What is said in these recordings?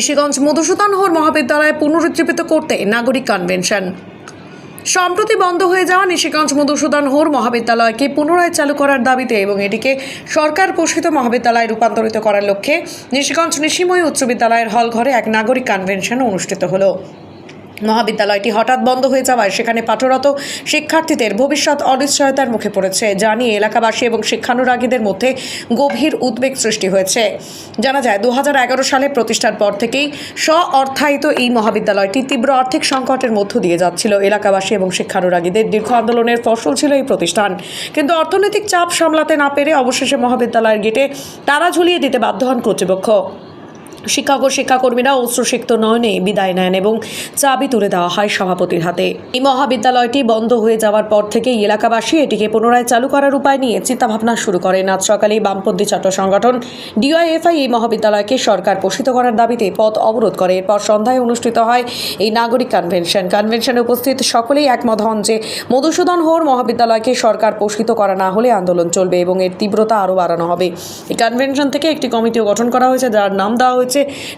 ঋষিগঞ্জ মধুসূদন হোর মহাবিদ্যালয় পুনরুজ্জীবিত করতে নাগরিক কনভেনশন। সম্প্রতি বন্ধ হয়ে যাওয়া নিশিগঞ্জ মধুসূদন হোর মহাবিদ্যালয়কে পুনরায় চালু করার দাবিতে এবং এটিকে সরকার পোষিত মহাবিদ্যালয়ে রূপান্তরিত করার লক্ষ্যে নিশিগঞ্জ নিশিময় উচ্চ বিদ্যালয়ের হল ঘরে এক নাগরিক কনভেনশন অনুষ্ঠিত হলো। মহাবিদ্যালয়টি হঠাৎ বন্ধ হয়ে যাওয়ায় সেখানে পাঠরত শিক্ষার্থীদের ভবিষ্যৎ অনিশ্চয়তার মুখে পড়েছে যা নিয়ে এলাকাবাসী এবং শিক্ষানুরাগীদের মধ্যে গভীর উদ্বেগ সৃষ্টি হয়েছে। জানা যায় দু হাজার এগারো সালে প্রতিষ্ঠার পর থেকেই স্ব অর্থায়িত এই মহাবিদ্যালয়টি তীব্র আর্থিক সংকটের মধ্য দিয়ে যাচ্ছিল। এলাকাবাসী এবং শিক্ষানুরাগীদের দীর্ঘ আন্দোলনের ফসল ছিল এই প্রতিষ্ঠান। কিন্তু অর্থনৈতিক চাপ সামলাতে না পেরে অবশেষে মহাবিদ্যালয়ের গেটে তারা ঝুলিয়ে দিতে বাধ্য হন কর্তৃপক্ষ। শিক্ষক ও শিক্ষাকর্মীরা অশ্রুসিক্ত নয়নে বিদায় নেন এবং চাবি তুলে দেওয়া হয় সভাপতির হাতে। এই মহাবিদ্যালয়টি বন্ধ হয়ে যাওয়ার পর থেকেই এলাকাবাসী এটিকে পুনরায় চালু করার উপায় নিয়ে চিন্তাভাবনা শুরু করেন। আজ সকালে বামপন্থী ছাত্র সংগঠন ডিওয়াইএফআই এই মহাবিদ্যালয়কে সরকার পোষিত করার দাবিতে পথ অবরোধ করে। এরপর সন্ধ্যায় অনুষ্ঠিত হয় এই নাগরিক কনভেনশন। কনভেনশনে উপস্থিত সকলেই একমত হন যে মধুসূদন হোর মহাবিদ্যালয়কে সরকার পোষিত করা না হলে আন্দোলন চলবে এবং এর তীব্রতা আরও বাড়ানো হবে। এই কনভেনশন থেকে একটি কমিটিও গঠন করা হয়েছে, যার নাম দেওয়া হয়েছে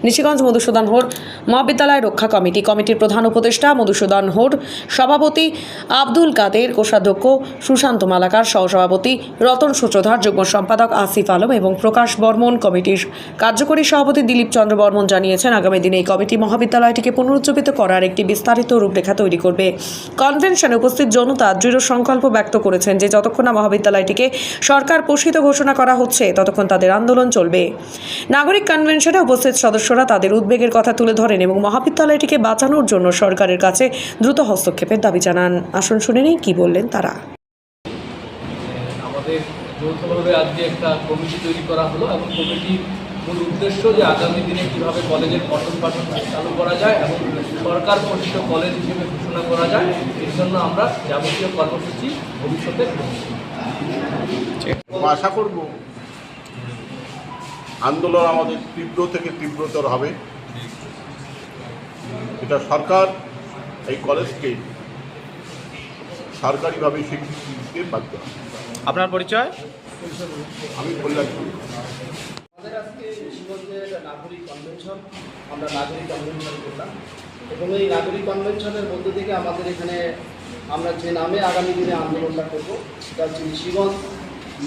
নিশিগঞ্জ মধুসূদন হোর মহাবিদ্যালয় রক্ষা কমিটি। কমিটির প্রধান উপদেষ্টা মধুসূদন হোর, সভাপতি আব্দুল কাদের, কোষাধ্যক্ষ সুশান্ত মালাকার, সহসভাপতি রতন সূত্রধর, যুগ্ম সম্পাদক আসিফ আলম এবং প্রকাশ বর্মন কমিটির কার্যকরী সভাপতি দিলীপ চন্দ্র বর্মন জানিয়েছেন, আগামী দিনে এই কমিটি মহাবিদ্যালয়টিকে পুনরুজ্জীবিত করার একটি বিস্তারিত রূপরেখা তৈরি করবে। কনভেনশনে উপস্থিত জনতা দৃঢ় সংকল্প ব্যক্ত করেছেন যে যতক্ষণ না মহাবিদ্যালয়টিকে সরকার পোষিত ঘোষণা করা হচ্ছে, ততক্ষণ তাদের আন্দোলন চলবে। নাগরিক কনভেনশনে উপস্থিত সদস্যরা তাদের উদ্বেগের কথা তুলে ধরেন এবং মহাবিদ্যালয়টিকে বাঁচানোর জন্য সরকারের কাছে দ্রুত হস্তক্ষেপের দাবি জানান। আসুন শুনে নিই কি বললেন তারা। আমাদের যৌথভাবে আজকে একটা কমিটি তৈরি করা হলো এবং কমিটির মূল উদ্দেশ্য যে আগামী দিনে কীভাবে কলেজের পঠন পাঠন চালু করা যায় এবং সরকার পোষিত কলেজ হিসেবে ঘোষণা করা যায় এর জন্য আমরা যাবতীয় কর্মসূচি ভবিষ্যতে আশা করব আন্দোলন আমাদের তীব্র থেকে তীব্রতর হবে। এটা সরকার এই কলেজকে সরকারিভাবে স্বীকৃতি দিতে বাধ্য আপনার পরিচয়? আমি কল্যাণ করি। আমাদের আজকে নাগরিক কনভেনশন আমরা নাগরিক কনভেনশন করলাম। এবং এই নাগরিক কনভেনশনের মধ্য থেকে আমাদের এখানে আমরা যে নামে আগামী দিনে আন্দোলনটা করব সেটা হচ্ছে ঋষিগঞ্জ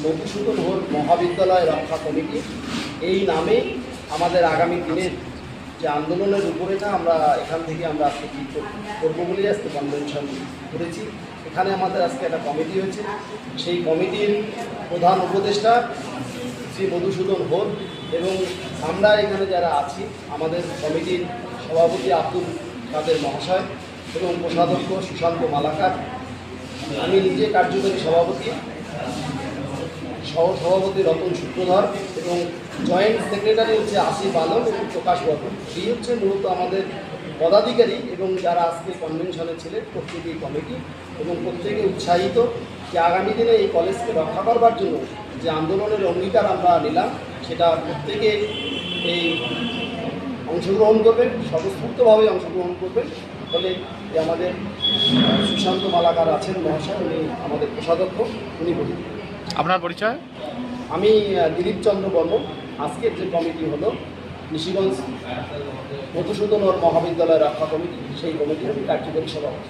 মধুসূদন হোর মহাবিদ্যালয় রক্ষা কমিটি। এই নামে আমাদের আগামী দিনের যে আন্দোলনের রূপরেখা আমরা এখান থেকে আমরা আজকে কী করব বলেই আজকে কনভেনশন করেছি। এখানে আমাদের আজকে একটা কমিটি হয়েছে। সেই কমিটির প্রধান উপদেষ্টা শ্রী মধুসূদন হোর এবং আমরা এখানে যারা আছি, আমাদের কমিটির সভাপতি আব্দুল কাদের মহাশয় এবং কোষাধ্যক্ষ সুশান্ত মালাকার, আমি নিজে কার্যকরী সভাপতি। সহ সভাপতি রতন সূত্রধর এবং জয়েন্ট সেক্রেটারি হচ্ছে আসিফ আলম এবং প্রকাশ বর্মন। এই হচ্ছে মূলত আমাদের পদাধিকারী এবং যারা আজকে কনভেনশনে ছিলেন প্রত্যেকেই কমিটি এবং প্রত্যেকে উৎসাহিত যে আগামী দিনে এই কলেজকে রক্ষা করবার জন্য যে আন্দোলনের অঙ্গীকার আমরা নিলাম, সেটা প্রত্যেকে এই অংশগ্রহণ করবেন, স্বতঃস্ফূর্তভাবে অংশগ্রহণ করবেন। ফলে আমাদের সুশান্ত মালাকার আছেন মহাশয়, উনি আমাদের কোষাধ্যক্ষ, উনি বলবেন আপনার পরিচয়? আমি দিলীপ চন্দ্র বর্মন। আজকের যে কমিটি হলো, নিশিগঞ্জ মধুসূদন মহাবিদ্যালয় রক্ষা কমিটি, সেই কমিটির আমি কার্যকরী সভাপতি।